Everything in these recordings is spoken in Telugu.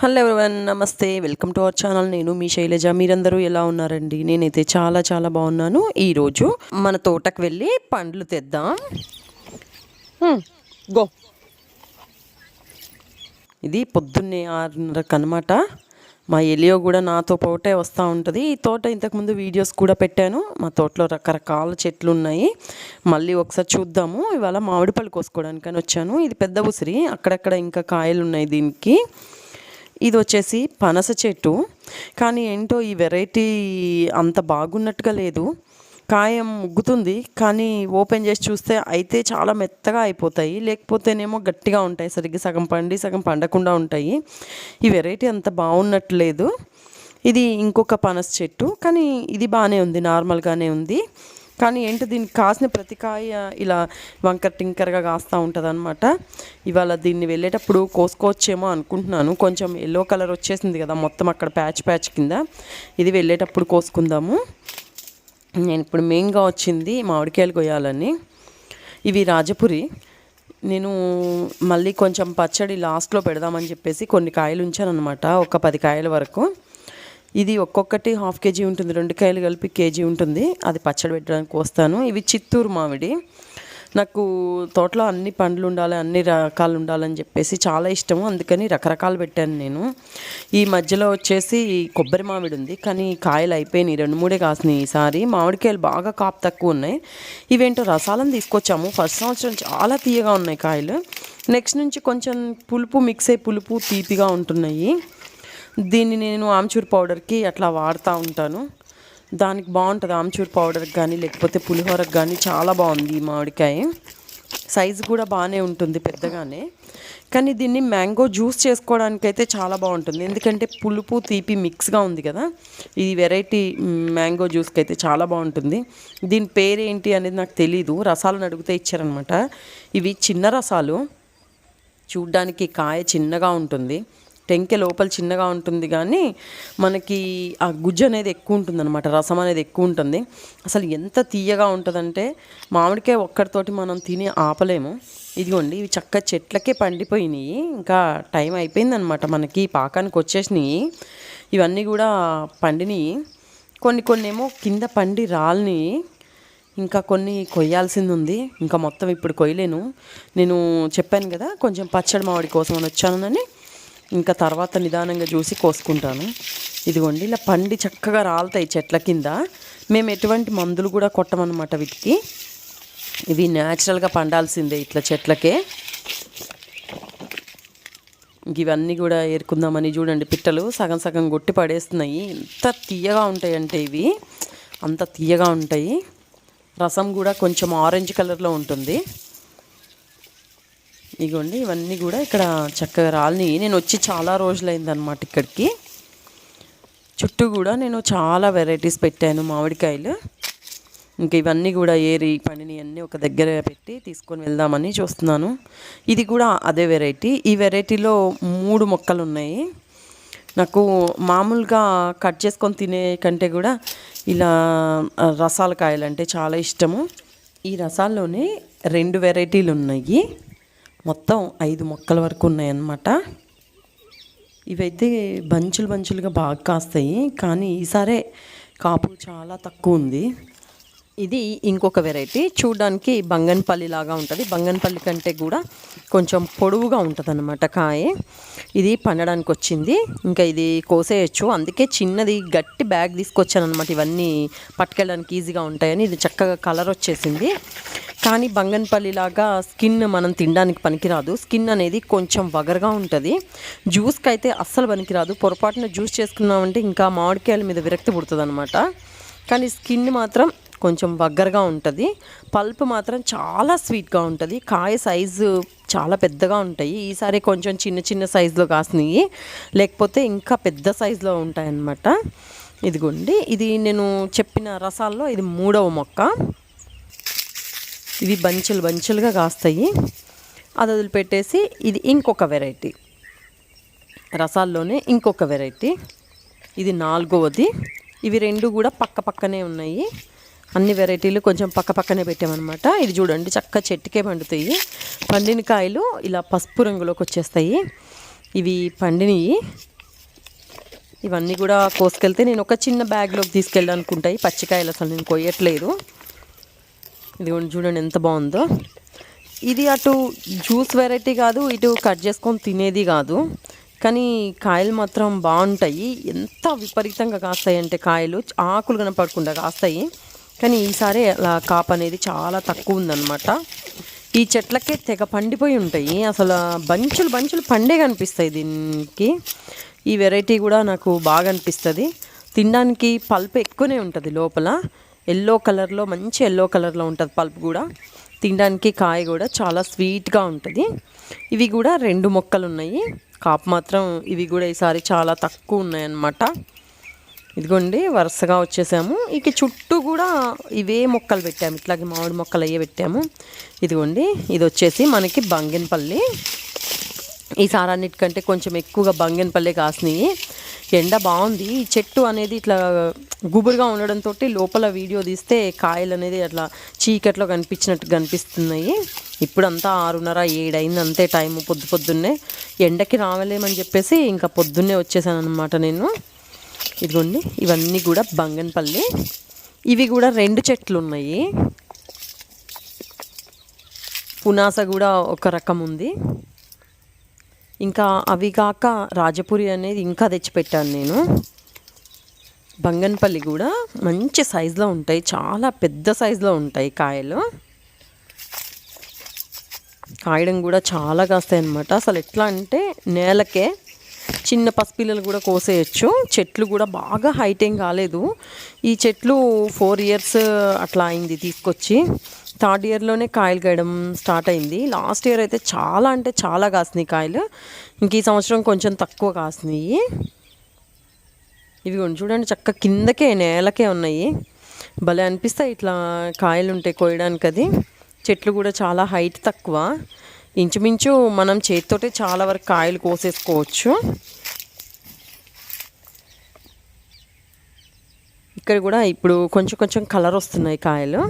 హలో ఎవరివన్ నమస్తే. Welcome to our channel. నేను మీ శైలజ. మీరందరూ ఎలా ఉన్నారండి? నేనైతే చాలా చాలా బాగున్నాను. ఈరోజు మన తోటకు వెళ్ళి పండ్లు తెద్దాం. గో. ఇది పొద్దున్నే ఆరున్నరకు అనమాట మా ఎలియో కూడా నాతో పాటే వస్తూ ఉంటుంది. ఈ తోట ఇంతకుముందు వీడియోస్ కూడా పెట్టాను. మా తోటలో రకరకాల చెట్లు ఉన్నాయి. మళ్ళీ ఒకసారి చూద్దాము. ఇవాళ మామిడి పళ్ళు కోసుకోవడానికని వచ్చాను. ఇది పెద్ద ఉసిరి. అక్కడక్కడ ఇంకా కాయలు ఉన్నాయి దీనికి. ఇది వచ్చేసి పనస చెట్టు. కానీ ఏంటో ఈ వెరైటీ అంత బాగున్నట్టుగా లేదు. కాయం ముగ్గుతుంది కానీ ఓపెన్ చేసి చూస్తే అయితే చాలా మెత్తగా అయిపోతాయి. లేకపోతేనేమో గట్టిగా ఉంటాయి. సరిగ్గా సగం పండి సగం పండకుండా ఉంటాయి. ఈ వెరైటీ అంత బాగున్నట్లేదు. ఇది ఇంకొక పనస చెట్టు. కానీ ఇది బాగానే ఉంది. నార్మల్గానే ఉంది. కానీ ఏంటి దీనికి కాసిన ప్రతి కాయ ఇలా వంకర టింకర్గా కాస్తూ ఉంటుంది అనమాట ఇవాళ దీన్ని వెళ్ళేటప్పుడు కోసుకోవచ్చేమో అనుకుంటున్నాను. కొంచెం ఎల్లో కలర్ వచ్చేసింది కదా మొత్తం అక్కడ ప్యాచ్ ప్యాచ్ కింద. ఇది వెళ్ళేటప్పుడు కోసుకుందాము. నేను ఇప్పుడు మెయిన్గా వచ్చింది మామిడికాయలు కొయ్యాలని. ఇవి రాజపురి. నేను మళ్ళీ కొంచెం పచ్చడి లాస్ట్లో పెడదామని చెప్పేసి కొన్ని కాయలు ఉంచాను అనమాట ఒక పది కాయల వరకు. ఇది ఒక్కొక్కటి హాఫ్ కేజీ ఉంటుంది. రెండు కాయలు కలిపి కేజీ ఉంటుంది. అది పచ్చడి పెట్టడానికి వస్తాను. ఇవి చిత్తూరు మామిడి. నాకు తోటలో అన్ని పండ్లు ఉండాలి అన్ని రకాలు ఉండాలని చెప్పేసి చాలా ఇష్టము. అందుకని రకరకాలు పెట్టాను నేను. ఈ మధ్యలో వచ్చేసి కొబ్బరి మామిడి ఉంది. కానీ కాయలు అయిపోయినాయి. రెండు మూడే కాసినాయి ఈసారి. మామిడికాయలు బాగా కాపు తక్కువ ఉన్నాయి. ఇవేంటో రసాలను తీసుకొచ్చాము. ఫస్ట్ సంవత్సరం చాలా తీయగా ఉన్నాయి కాయలు. నెక్స్ట్ నుంచి కొంచెం పులుపు మిక్స్ అయ్యి పులుపు తీపిగా ఉంటున్నాయి. దీన్ని నేను ఆమ్చూర్ పౌడర్కి అట్లా వాడుతూ ఉంటాను. దానికి బాగుంటుంది ఆమ్చూర్ పౌడర్కి కానీ లేకపోతే పులిహోరకు కానీ చాలా బాగుంది ఈ మామిడికాయ. సైజు కూడా బాగానే ఉంటుంది పెద్దగానే. కానీ దీన్ని మ్యాంగో జ్యూస్ చేసుకోవడానికైతే చాలా బాగుంటుంది. ఎందుకంటే పులుపు తీపి మిక్స్గా ఉంది కదా. ఈ వెరైటీ మ్యాంగో జ్యూస్కి అయితే చాలా బాగుంటుంది. దీని పేరు ఏంటి అనేది నాకు తెలీదు. రసాలను అడిగితే ఇచ్చారనమాట. ఇవి చిన్న రసాలు. చూడ్డానికి కాయ చిన్నగా ఉంటుంది. టెంకె లోపల చిన్నగా ఉంటుంది కానీ మనకి ఆ గుజ్జు అనేది ఎక్కువ ఉంటుంది అనమాట రసం అనేది ఎక్కువ ఉంటుంది. అసలు ఎంత తీయగా ఉంటుందంటే మామిడికాయ ఒక్కడితోటి మనం తిని ఆపలేము. ఇదిగోండి ఇవి చక్క చెట్లకే పండిపోయినాయి. ఇంకా టైం అయిపోయిందనమాట మనకి పాకానికి వచ్చేసినాయి. ఇవన్నీ కూడా పండినాయి. కొన్ని కొన్ని ఏమో కింద పండి రాలిని ఇంకా కొన్ని కొయ్యాల్సింది ఉంది ఇంకా మొత్తం ఇప్పుడు కొయ్యలేను. నేను చెప్పాను కదా కొంచెం పచ్చడి మామిడి కోసం అని వచ్చానని ఇంకా తర్వాత నిదానంగా చూసి కోసుకుంటాను. ఇదిగోండి ఇలా పండి చక్కగా రాలుతాయి చెట్ల కింద. మేము ఎటువంటి మందులు కూడా కొట్టమన్నమాట వీటికి. ఇవి న్యాచురల్గా పండాల్సిందే ఇట్లా చెట్లకే. ఇవన్నీ కూడా ఏరుకుందామని చూడండి పిట్టలు. సగం సగం కొట్టి పడేస్తున్నాయి. ఎంత తీయగా ఉంటాయంటే ఇవి. అంత తీయగా ఉంటాయి. రసం కూడా కొంచెం ఆరెంజ్ కలర్లో ఉంటుంది. ఇగోండి ఇవన్నీ కూడా ఇక్కడ చక్కగా రాలిని నేను వచ్చి చాలా రోజులైందనమాట ఇక్కడికి. చుట్టూ కూడా నేను చాలా వెరైటీస్ పెట్టాను మామిడికాయలు. ఇంకా ఇవన్నీ కూడా ఏరి పనిని అన్నీ ఒక దగ్గర పెట్టి తీసుకొని వెళ్దామని చూస్తున్నాను. ఇది కూడా అదే వెరైటీ. ఈ వెరైటీలో మూడు మొక్కలు ఉన్నాయి. నాకు మామూలుగా కట్ చేసుకొని తినే కంటే కూడా ఇలా రసాల కాయలు అంటే చాలా ఇష్టము. ఈ రసాల్లోనే రెండు వెరైటీలు ఉన్నాయి. మొత్తం ఐదు మొక్కల వరకు ఉన్నాయన్నమాట. ఇవైతే బంచులు బంచులుగా బాగా కాస్తాయి. కానీ ఈసారే కాపు చాలా తక్కువ ఉంది. ఇది ఇంకొక వెరైటీ. చూడడానికి బంగన్పల్లి లాగా ఉంటుంది. బంగన్పల్లి కంటే కూడా కొంచెం పొడవుగా ఉంటుంది అనమాట కాయ. ఇది పండడానికి వచ్చింది ఇంకా ఇది కోసేయచ్చు. అందుకే చిన్నది గట్టి బ్యాగ్ తీసుకొచ్చాను అనమాట ఇవన్నీ పట్టుకెళ్ళడానికి ఈజీగా ఉంటాయని ఇది చక్కగా కలర్ వచ్చేసింది. కానీ బంగన్పల్లి లాగా స్కిన్ మనం తినడానికి పనికిరాదు. స్కిన్ అనేది కొంచెం వగరగా ఉంటుంది. జ్యూస్కి అయితే అస్సలు పనికిరాదు. పొరపాటున జ్యూస్ చేసుకున్నామంటే ఇంకా మామిడికాయల మీద విరక్తి పుడుతుంది కానీ స్కిన్ మాత్రం కొంచెం బగ్గరగా ఉంటుంది. పల్ప్ మాత్రం చాలా స్వీట్గా ఉంటుంది. కాయ సైజు చాలా పెద్దగా ఉంటాయి. ఈసారి కొంచెం చిన్న చిన్న సైజులో కాసినాయి. లేకపోతే ఇంకా పెద్ద సైజులో ఉంటాయన్నమాట. ఇదిగోండి. ఇది నేను చెప్పిన రసాల్లో ఇది మూడవ మొక్క. ఇవి బంచులు బంచులుగా కాస్తాయి. అది వదిలిపెట్టేసి ఇది ఇంకొక వెరైటీ. రసాల్లోనే ఇంకొక వెరైటీ. ఇది నాలుగవది. ఇవి రెండు కూడా పక్క పక్కనే ఉన్నాయి. అన్ని వెరైటీలు కొంచెం పక్క పక్కనే పెట్టామన్నమాట. ఇది చూడండి చక్క చెట్టుకే పండుతాయి. పండిన కాయలు ఇలా పసుపు రంగులోకి వచ్చేస్తాయి. ఇవి పండినవి. ఇవన్నీ కూడా కోసుకెళ్తే నేను ఒక చిన్న బ్యాగ్లోకి తీసుకెళ్ళాలనుకుంటాయి పచ్చికాయలు అసలు నేను కొయ్యట్లేదు. ఇదిగోండి చూడండి ఎంత బాగుందో. ఇది అటు జ్యూస్ వెరైటీ కాదు ఇటు కట్ చేసుకొని తినేది కాదు. కానీ కాయలు మాత్రం బాగుంటాయి. ఎంత విపరీతంగా కాస్తాయి అంటే కాయలు. ఆకులు కనపడకుండా కాస్తాయి. కానీ ఈసారి అలా కాపు అనేది చాలా తక్కువ ఉందన్నమాట. ఈ చెట్లకే తెగ పండిపోయి ఉంటాయి. అసలు బంచులు బంచులు పండే కనిపిస్తాయి దీనికి. ఈ వెరైటీ కూడా నాకు బాగా అనిపిస్తుంది. తినడానికి పల్ప్ ఎక్కువనే ఉంటుంది లోపల. ఎల్లో కలర్లో మంచి ఎల్లో కలర్లో ఉంటుంది పల్ప్ కూడా. తినడానికి కాయ కూడా చాలా స్వీట్గా ఉంటుంది. ఇవి కూడా రెండు మొక్కలు ఉన్నాయి కాపు మాత్రం ఇవి కూడా ఈసారి చాలా తక్కువ ఉన్నాయన్నమాట. ఇదిగోండి వరుసగా వచ్చేసాము. ఇక చుట్టూ కూడా ఇవే మొక్కలు పెట్టాము. ఇట్లాగే మామిడి మొక్కలు అయ్యే పెట్టాము. ఇదిగోండి ఇది వచ్చేసి మనకి బంగినపల్లి. ఈసారి అన్నిటికంటే కొంచెం ఎక్కువగా బంగినపల్లి కాసినాయి ఎండ బాగుంది. ఈ చెట్టు అనేది ఇట్లా గుబురుగా ఉండడంతో లోపల వీడియో తీస్తే కాయలు అనేది అట్లా చీకట్లో కనిపించినట్టు కనిపిస్తున్నాయి. ఇప్పుడంతా ఆరున్నర ఏడైంది అంతే టైం పొద్దు పొద్దున్నే. ఎండకి రావలేమని చెప్పేసి ఇంకా పొద్దున్నే వచ్చేసాను అనమాట నేను. ఇదిగోండి ఇవన్నీ కూడా బంగన్పల్లి. ఇవి కూడా రెండు చెట్లు ఉన్నాయి పునాస కూడా ఒక రకం ఉంది. ఇంకా అవి కాక రాజపురి అనేది ఇంకా తెచ్చిపెట్టాను నేను. బంగన్పల్లి కూడా మంచి సైజులో ఉంటాయి చాలా పెద్ద సైజులో ఉంటాయి కాయలు. కాయడం కూడా చాలా కాస్తాయి అనమాట అసలు ఎట్లా అంటే నేలకే చిన్న పసిపిల్లలు కూడా కోసేయచ్చు. చెట్లు కూడా బాగా హైట్ ఏం కాలేదు. ఈ చెట్లు ఫోర్ ఇయర్స్ అట్లా అయింది తీసుకొచ్చి. థర్డ్ ఇయర్లోనే కాయలు కాయడం స్టార్ట్ అయింది. లాస్ట్ ఇయర్ అయితే చాలా అంటే చాలా కాసినాయి కాయలు. ఇంక ఈ సంవత్సరం కొంచెం తక్కువ కాసినాయి. ఇవి చూడండి చక్క కిందకే నేలకే ఉన్నాయి. భలే అనిపిస్తాయి ఇట్లా కాయలు ఉంటాయి కోయడానికి అది చెట్లు కూడా చాలా హైట్ తక్కువ. ఇంచుమించు మనం చేతితోటే చాలా వరకు కాయలు కోసేసుకోవచ్చు. ఇక్కడ కూడా ఇప్పుడు కొంచెం కొంచెం కలర్ వస్తున్నాయి కాయలు.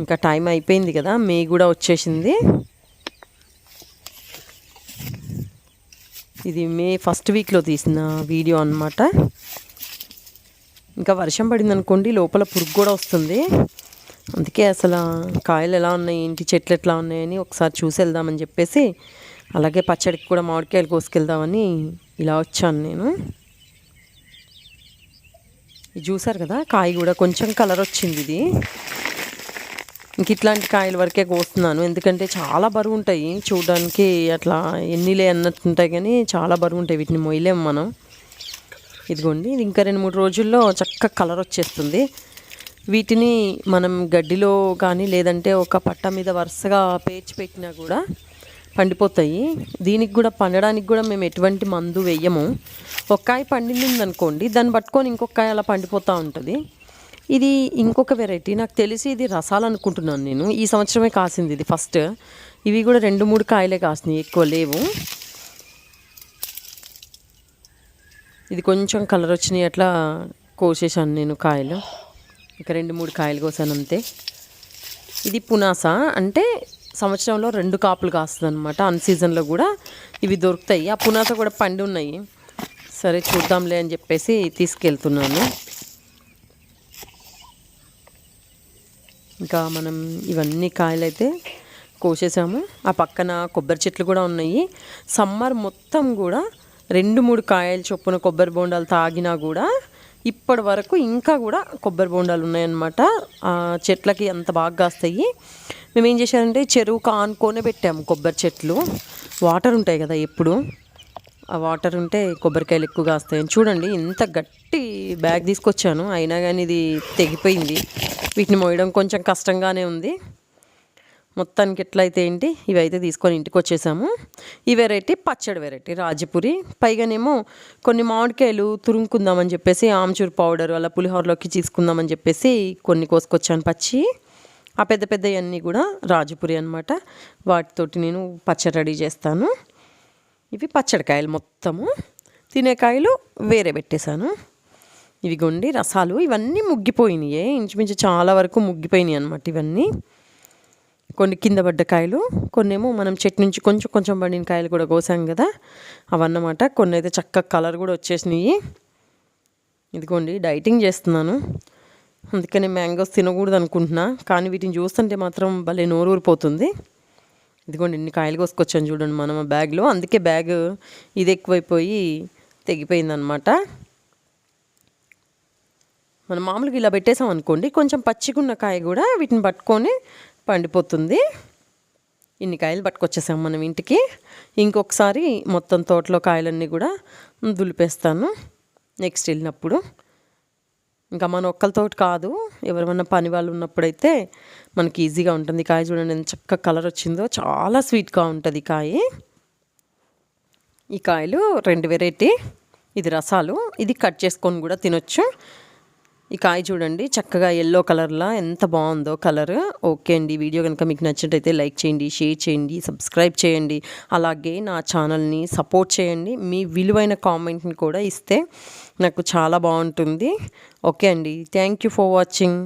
ఇంకా టైం అయిపోయింది కదా మే కూడా వచ్చేసింది. ఇది మే ఫస్ట్ వీక్లో తీసిన వీడియో అనమాట ఇంకా వర్షం పడింది అనుకోండి లోపల పురుగు కూడా వస్తుంది. అందుకే అసలు కాయలు ఎలా ఉన్నాయి ఇంటి చెట్లు ఎట్లా ఉన్నాయని ఒకసారి చూసి వెళ్దామని చెప్పేసి అలాగే పచ్చడికి కూడా మామిడికాయలు కోసుకెళ్దామని ఇలా వచ్చాను నేను. ఇది చూసారు కదా కాయ కూడా కొంచెం కలర్ వచ్చింది ఇది. ఇంక ఇట్లాంటి కాయల వరకే కోస్తున్నాను. ఎందుకంటే చాలా బరువు ఉంటాయి చూడడానికి అట్లా ఎన్నిలే అన్నట్టు ఉంటాయి కానీ చాలా బరువు ఉంటాయి వీటిని మొయ్యలేము మనం. ఇదిగోండి ఇది ఇంకా రెండు మూడు రోజుల్లో చక్కగా కలర్ వచ్చేస్తుంది. వీటిని మనం గడ్డిలో కానీ లేదంటే ఒక పట్ట మీద వరుసగా పేర్చి పెట్టినా కూడా పండిపోతాయి. దీనికి కూడా పండడానికి కూడా మేము ఎటువంటి మందు వేయము. ఒక్కాయ పండింది అనుకోండి దాన్ని పట్టుకొని ఇంకొకాయ అలా పండిపోతూ ఉంటుంది. ఇది ఇంకొక వెరైటీ. నాకు తెలిసి ఇది రసాలు అనుకుంటున్నాను నేను. ఈ సంవత్సరమే కాసింది ఇది ఫస్ట్. ఇవి కూడా రెండు మూడు కాయలే కాసినాయి ఎక్కువ లేవు. ఇది కొంచెం కలర్ వచ్చినాయి అట్లా కోసేసాను నేను కాయలు. ఇంకా రెండు మూడు కాయలు కోసాను అంతే. ఇది పునాస? అంటే సంవత్సరంలో రెండు కాపులు కాస్తుంది అనమాట అన్ సీజన్లో కూడా ఇవి దొరుకుతాయి. ఆ పునాస కూడా పండి ఉన్నాయి. సరే చూద్దాంలే అని చెప్పేసి తీసుకెళ్తున్నాను. ఇంకా మనం ఇవన్నీ కాయలైతే కోసేసాము. ఆ పక్కన కొబ్బరి చెట్లు కూడా ఉన్నాయి. సమ్మర్ మొత్తం కూడా రెండు మూడు కాయలు చొప్పున కొబ్బరి బోండాలు తాగినా కూడా ఇప్పటి వరకు ఇంకా కూడా కొబ్బరి బోండాలు ఉన్నాయన్నమాట. ఆ చెట్లకి అంత బాగా కాస్తాయి. మేము ఏం చేశారంటే చెరువు కానుకొనే పెట్టాము కొబ్బరి చెట్లు. వాటర్ ఉంటాయి కదా ఎప్పుడు. ఆ వాటర్ ఉంటే కొబ్బరికాయలు ఎక్కువ కాస్తాయి. చూడండి ఇంత గట్టి బ్యాగ్ తీసుకొచ్చాను. అయినా కానీ ఇది తెగిపోయింది. వీటిని మోయడం కొంచెం కష్టంగానే ఉంది. మొత్తానికి ఎట్లయితే ఏంటి? ఇవైతే తీసుకొని ఇంటికి వచ్చేసాము ఈ వెరైటీ పచ్చడి వెరైటీ రాజపురి. పైగానేమో కొన్ని మామిడికాయలు తురుముకుందామని చెప్పేసి ఆమ్చూర్ పౌడర్ అలా పులిహోరలోకి తీసుకుందామని చెప్పేసి కొన్ని కోసుకొచ్చాను పచ్చి. ఆ పెద్ద పెద్దవన్నీ కూడా రాజపురి అనమాట వాటితోటి నేను పచ్చడి రెడీ చేస్తాను. ఇవి పచ్చడికాయలు మొత్తము. తినేకాయలు వేరే పెట్టేశాను. ఇవి గొండి రసాలు. ఇవన్నీ ముగ్గిపోయినాయి. ఇంచుమించు చాలా వరకు ముగ్గిపోయినాయి అనమాట ఇవన్నీ. కొన్ని కింద పడ్డ కాయలు కొన్నేమో మనం చెట్టు నుంచి కొంచెం కొంచెం పడిన కాయలు కూడా కోసాం కదా. అవన్నమాట. కొన్ని అయితే చక్కగా కలర్ కూడా వచ్చేసినాయి. ఇదిగోండి డైటింగ్ చేస్తున్నాను. అందుకని మ్యాంగోస్ తినకూడదు అనుకుంటున్నా కానీ వీటిని చూస్తుంటే మాత్రం భలే నోరు ఊరిపోతుంది ఇదిగోండి ఇన్ని కాయలు కోసుకొచ్చాను చూడండి మనం ఆ బ్యాగ్లో. అందుకే బ్యాగ్ ఇది ఎక్కువైపోయి తెగిపోయిందనమాట. మనం మామూలుగా ఇలా పెట్టేసాం అనుకోండి కొంచెం పచ్చిగున్న కాయ కూడా వీటిని పట్టుకొని పండిపోతుంది. ఇన్ని కాయలు పట్టుకొచ్చేసాం మనం ఇంటికి. ఇంకొకసారి మొత్తం తోటలో కాయలన్నీ కూడా దులిపేస్తాను. నెక్స్ట్ వెళ్ళినప్పుడు. ఇంకా మన ఒక్కరితోటి కాదు. ఎవరైనా పని వాళ్ళు ఉన్నప్పుడైతే మనకి ఈజీగా ఉంటుంది. కాయ చూడండి ఎంత చక్కగా కలర్ వచ్చిందో. చాలా స్వీట్గా ఉంటుంది కాయ. ఈ కాయలు రెండు వెరైటీ ఇది రసాలు. ఇది కట్ చేసుకొని కూడా తినొచ్చు. ఈ కాయ చూడండి చక్కగా ఎల్లో కలర్లా ఎంత బాగుందో కలర్ ఓకే అండి వీడియో కనుక మీకు నచ్చినట్టయితే లైక్ చేయండి షేర్ చేయండి సబ్స్క్రైబ్ చేయండి. అలాగే నా ఛానల్ని సపోర్ట్ చేయండి. మీ విలువైన కామెంట్ని కూడా ఇస్తే నాకు చాలా బాగుంటుంది. ఓకే అండి థ్యాంక్ యూ ఫర్ వాచింగ్